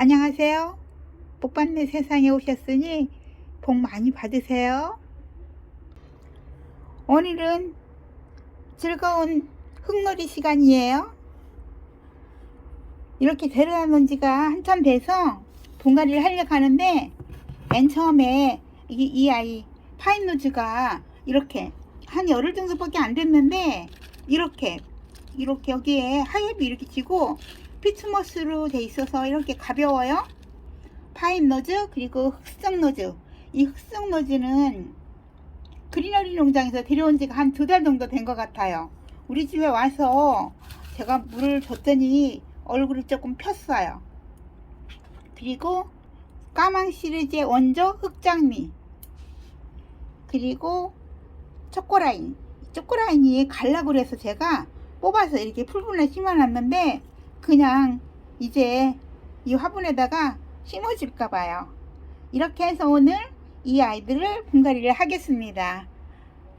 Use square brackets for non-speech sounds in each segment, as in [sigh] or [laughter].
안녕하세요. 복받는 세상에 오셨으니 복 많이 받으세요. 오늘은 즐거운 흙놀이 시간이에요. 이렇게 데려다 지가 한참 돼서 동가리를 하려고 하는데 맨 처음에 이, 이 아이 파인노즈가 이렇게 한 열흘 정도밖에 안 됐는데 이렇게 이렇게 여기에 하엽이 이렇게 지고 피트머스로 돼 있어서 이렇게 가벼워요. 파인 노즈 그리고 흑성 노즈. 이 흑성 노즈는 그리너리 농장에서 데려온 지가 한 두 달 정도 된 것 같아요. 우리 집에 와서 제가 물을 줬더니 얼굴이 조금 폈어요. 그리고 까망 시리즈의 원조 흑장미 그리고 초코라인 초코라인이 갈라고 그래서 제가 뽑아서 이렇게 풀분에 심어놨는데 그냥 이제 이 화분에다가 심어줄까 봐요. 이렇게 해서 오늘 이 아이들을 분갈이를 하겠습니다.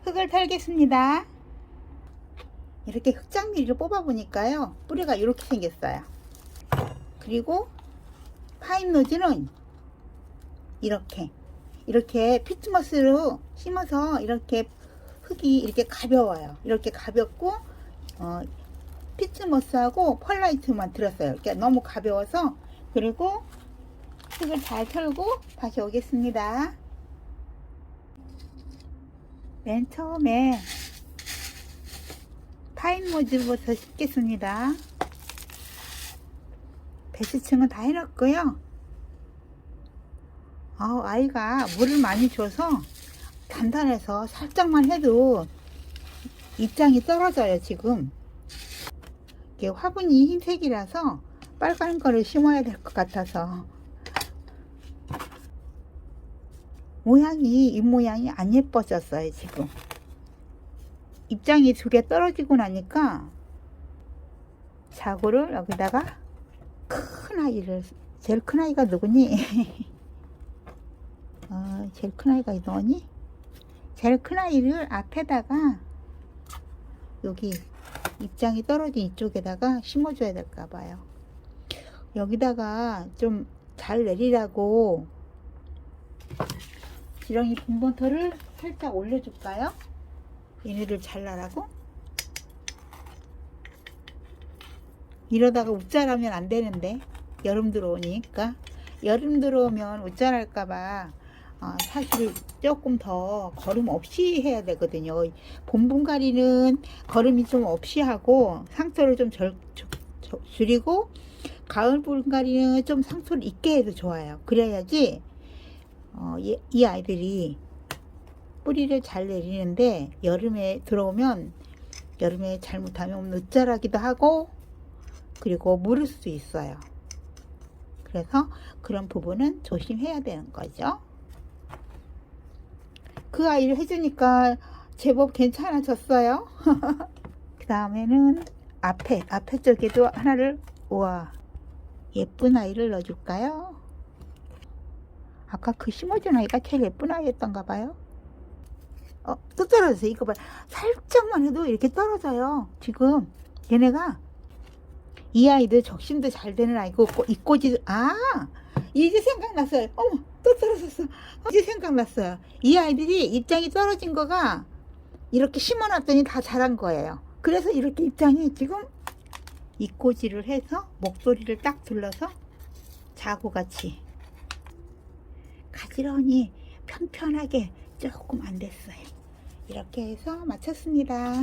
흙을 털겠습니다. 이렇게 흙장미를 뽑아보니까요. 뿌리가 이렇게 생겼어요. 그리고 파인노즈는 이렇게 이렇게 피트머스로 심어서 이렇게 흙이 이렇게 가벼워요. 이렇게 가볍고 어, 피트머스하고 펄라이트만 들었어요. 이렇게 너무 가벼워서 그리고 흙을 잘 털고 다시 오겠습니다. 맨 처음에 파인 모즈부터 심겠습니다. 배수층은 다 해놨고요. 아, 아이가 물을 많이 줘서 단단해서 살짝만 해도 입장이 떨어져요 지금 이게 화분이 흰색이라서 빨간 거를 심어야 될 것 같아서 모양이 이 모양이 안 예뻐졌어요 지금 입장이 두 개 떨어지고 나니까 자구를 여기다가 큰 아이를 제일 큰 아이가 누구니? [laughs] 어, 제일 큰 아이가 누구니? 제일 큰 아이를 앞에다가 여기 입장이 떨어진 이쪽에다가 심어줘야 될까 봐요. 여기다가 좀 잘 내리라고 지렁이 분본터를 살짝 올려줄까요? 얘네들 잘 나라고? 이러다가 웃자라면 안 되는데 여름 들어오니까 여름 들어오면 웃자랄까봐 어, 사실 조금 더 걸음 없이 해야 되거든요. 봄분가리는 걸음이 좀 없이 하고 상처를 좀 절, 저, 저, 줄이고 가을 분가리는 좀 상처를 있게 해도 좋아요. 그래야지 어, 이, 이 아이들이 뿌리를 잘 내리는데 여름에 들어오면 여름에 잘못하면 늦자라기도 하고 그리고 물을 수도 있어요. 그래서 그런 부분은 조심해야 되는 거죠. 그 아이를 해주니까 제법 괜찮아졌어요. [laughs] 그 다음에는 앞에, 앞에 쪽에도 하나를, 우와, 예쁜 아이를 넣어줄까요? 아까 그 심어준 아이가 제일 예쁜 아이였던가 봐요. 어, 또 떨어졌어요. 이거 봐. 살짝만 해도 이렇게 떨어져요. 지금 얘네가 이 아이도 적심도 잘 되는 아이고 이 꽃이 아 이제 생각났어요. 어머 또 떨어졌어. 이제 생각났어요. 이 아이들이 입장이 떨어진 거가 이렇게 심어놨더니 다 자란 거예요. 그래서 이렇게 입장이 지금 이꼬지를 해서 목소리를 딱 둘러서 자구같이 가지런히 편편하게 조금 안 됐어요. 이렇게 해서 마쳤습니다.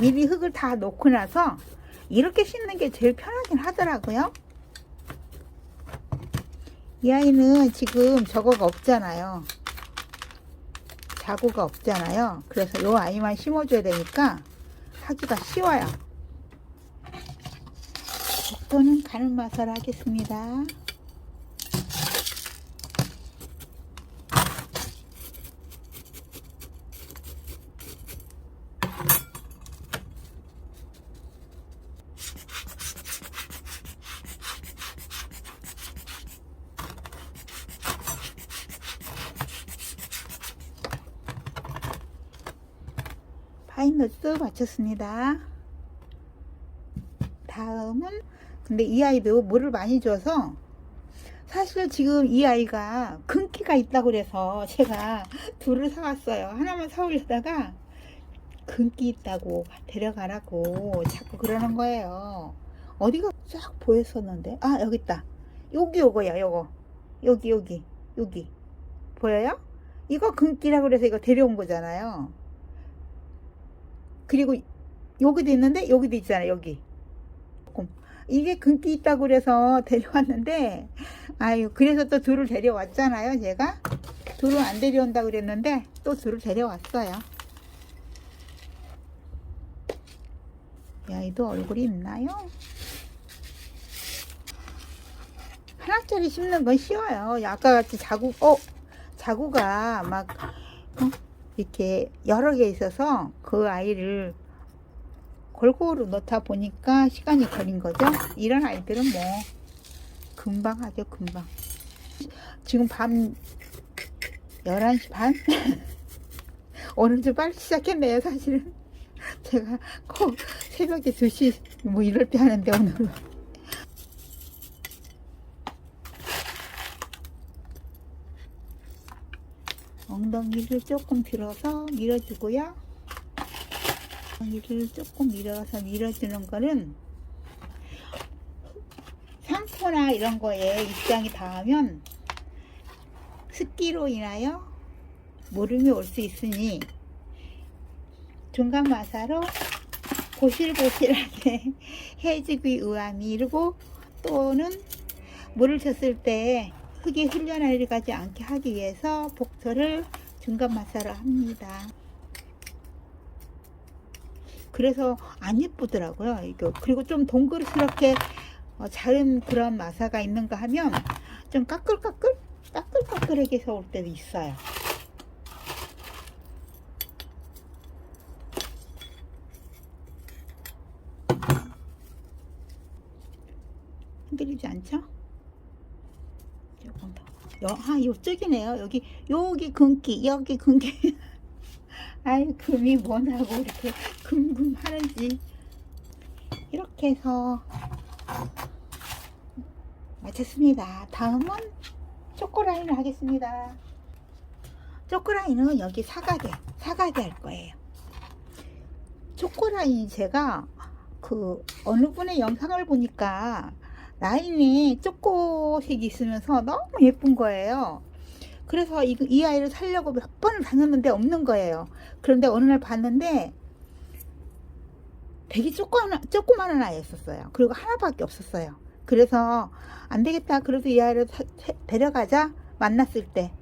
미리 흙을 다 놓고 나서 이렇게 씻는 게 제일 편하긴 하더라고요. 이 아이는 지금 저거가 없잖아요. 자구가 없잖아요. 그래서 이 아이만 심어줘야 되니까 하기가 쉬워요. 복도는 가는 맛을 하겠습니다. 파인너스 마쳤습니다. 다음은 근데 이 아이도 물을 많이 줘서 사실 지금 이 아이가 금기가 있다고 그래서 제가 둘을 사왔어요. 하나만 사오려다가 금기 있다고 데려가라고 자꾸 그러는 거예요. 어디가 쫙 보였었는데 아 여기 있다. 여기 요거야 요거 여기 여기 여기 보여요? 이거 금기라고 그래서 이거 데려온 거잖아요. 그리고 여기도 있는데 여기도 있잖아요 여기. 이게 금기 있다고 그래서 [laughs] 데려왔는데 아유 그래서 또 둘을 데려왔잖아요 제가. 둘을 안 데려온다 그랬는데 또 둘을 데려왔어요. 이 아이도 얼굴이 있나요? 하나짜리 심는 건 쉬워요. 아까 같이 자구 어? 자구가 막 어? 이렇게 여러 개 있어서 그 아이를 골고루 넣다 보니까 시간이 걸린 거죠. 이런 아이들은 뭐 금방 하죠, 금방. 지금 밤 11시 반? [laughs] 오늘 좀 빨리 시작했네요, 사실은. [laughs] 제가 꼭 새벽에 2시 뭐 이럴 때 하는데 오늘은. 엉덩이를 조금 들어서 밀어주고요. 엉덩이를 조금 밀어서 밀어주는 거는 상포나 이런 거에 입장이 닿으면 습기로 인하여 무름이 올 수 있으니 중간 마사로 보실보실하게 [laughs] 해주기 위함이고 또는 물을 줬을 때 흙이 흘려내려가지 않게 하기 위해서 복토를 중간 마사를 합니다. 그래서 안 예쁘더라고요. 이거 그리고 좀 동그랗게 어, 자른 그런 마사가 있는가 하면 좀 까끌까끌 까끌까끌하게 해서 올 때도 있어요. 흔들리지 않죠? 조금 더. 여, 아, 요쪽이네요. 여기, 여기 금기, 여기 금기. [laughs] 아이, 금이 뭐냐고 이렇게 금금 하는지. 이렇게 해서 마쳤습니다. 다음은 초코라인을 하겠습니다. 초코라인은 여기 사각에, 사각에 할 거예요. 초코라인 제가 그 어느 분의 영상을 보니까 라인에 초코색이 있으면서 너무 예쁜 거예요. 그래서 이, 이 아이를 살려고 몇 번을 다녔는데 없는 거예요. 그런데 어느 날 봤는데 되게 조그만, 조그마한 아이였었어요. 그리고 하나밖에 없었어요. 그래서 안 되겠다. 그래서 이 아이를 사- 사- 데려가자. 만났을 때.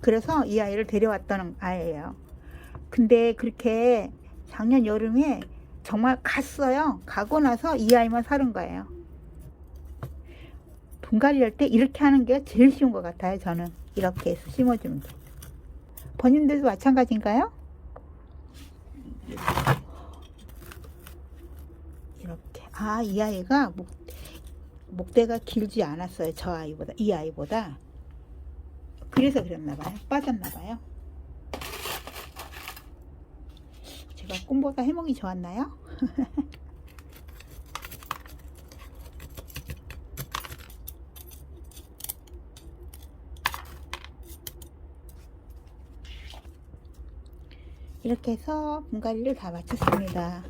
그래서 이 아이를 데려왔던 아이예요. 근데 그렇게 작년 여름에 정말 갔어요. 가고 나서 이 아이만 사는 거예요. 분갈이 할 때 이렇게 하는 게 제일 쉬운 것 같아요. 저는 이렇게 해서 심어주는 게. 번님들도 마찬가지인가요? 이렇게. 아, 이 아이가 목, 목대가 길지 않았어요. 저 아이보다. 이 아이보다. 그래서 그랬나 봐요. 빠졌나 봐요. 제가 꿈보다 해몽이 좋았나요? [laughs] 이렇게 해서 분갈이를 다 마쳤습니다.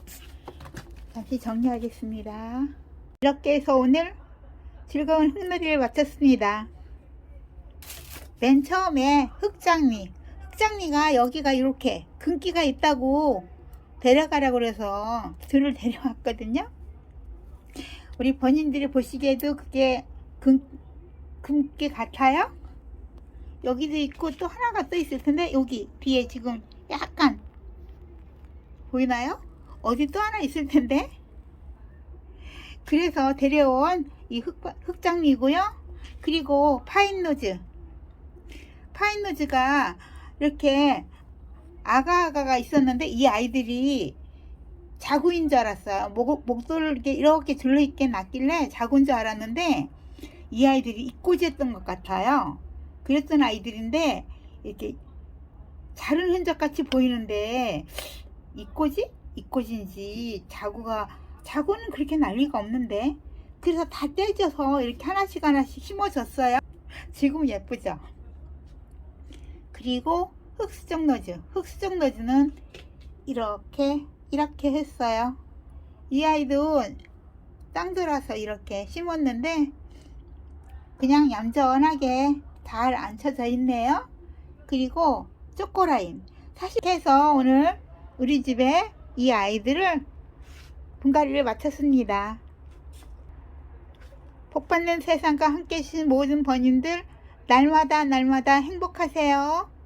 잠시 정리하겠습니다. 이렇게 해서 오늘 즐거운 흙놀이를 마쳤습니다. 맨 처음에 흙장미, 흙장미가 여기가 이렇게 금기가 있다고 데려가라고 그래서 둘을 데려왔거든요. 우리 본인들이 보시기에도 그게 금, 금기 같아요? 여기도 있고 또 하나가 또 있을 텐데 여기 뒤에 지금 약간 보이나요? 어디 또 하나 있을 텐데 그래서 데려온 이 흙, 흙장미고요 그리고 파인노즈 파인노즈가 이렇게 아가아가가 있었는데 이 아이들이 자구인 줄 알았어요. 목, 목도를 이렇게 이렇게 둘러있게 놨길래 자구인 줄 알았는데 이 아이들이 입꼬지였던 것 같아요. 그랬던 아이들인데 이렇게 자른 흔적 같이 보이는데 입꼬지? 입꼬지인지 자구가 자고는 그렇게 난리가 없는데 그래서 다 떼져서 이렇게 하나씩 하나씩 심어줬어요. 지금 예쁘죠? 그리고 흑수정 노즈. 흑수정 노즈는 이렇게 이렇게 했어요. 이 아이도 땅 들어서 이렇게 심었는데 그냥 얌전하게 잘 앉혀져 있네요. 그리고 초코라인. 사실 해서 오늘 우리 집에 이 아이들을 분갈이를 마쳤습니다. 복받는 세상과 함께 해주신 모든 번인들 날마다 날마다 행복하세요.